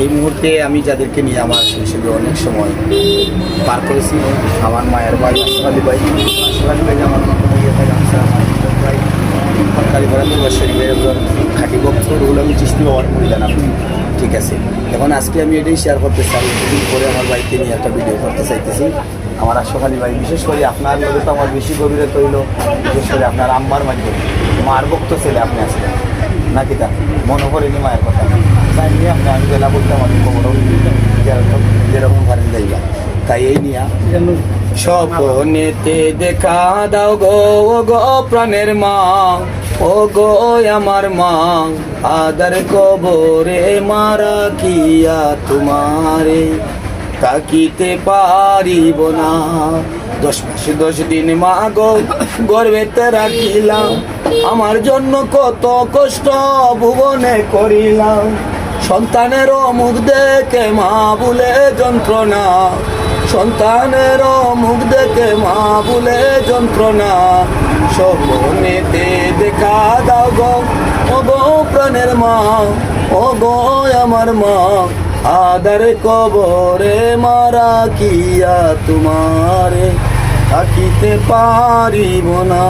এই মুহূর্তে আমি যাদেরকে নিয়ে আমার শৈশবে অনেক সময় পার করেছি, আমার মায়ের ভাই আশরাফ আলী ভাই আশরাফ আলী ভাই আমার মাধ্যমে ইয়ে শরীফের একজন খাঁটি ভক্ত রুহুল আমি চিস্তি হওয়ার মহিলা নাম ঠিক আছে। এখন আজকে আমি এটাই শেয়ার করতে চাই কিছুদিন পরে আমার বাইকে নিয়ে একটা ভিডিও করতে চাইতেছি। আমার আশরাফ আলী ভাই, বিশেষ করে আপনার লোকে তো আমার বেশি গভীরে তৈল বিশেষ করে আপনার আম্মার মাধ্যমে মার ভক্ত ছেলে আপনি আসলেন নাকি তা? মনে করেনি মায়ের কথা। যাইবা তাই এই নিয়ে, স্বপনেতে দেখা দাও গো, ও গো প্রাণের মা, ও গো আমার মা, আদার কবরে মারা কিয়া তোমারে, তাকিতে পারিব না। দশ মাস, দশ দিন মা গো গর্বেতে রাখিলাম, আমার জন্য কত কষ্ট ভুবনে করিলাম। সন্তানের মুখ দেখে মা বলে যন্ত্রণা। সন্তানের মুখ দেখে মা বলে যন্ত্রণা। স্বপ্নেতে দেখা দাও গো, ও গো প্রাণের মা, ও গো আমার মা। আদার কবরে মারা কিয়া তোমারে, থাকিতে পারিব না।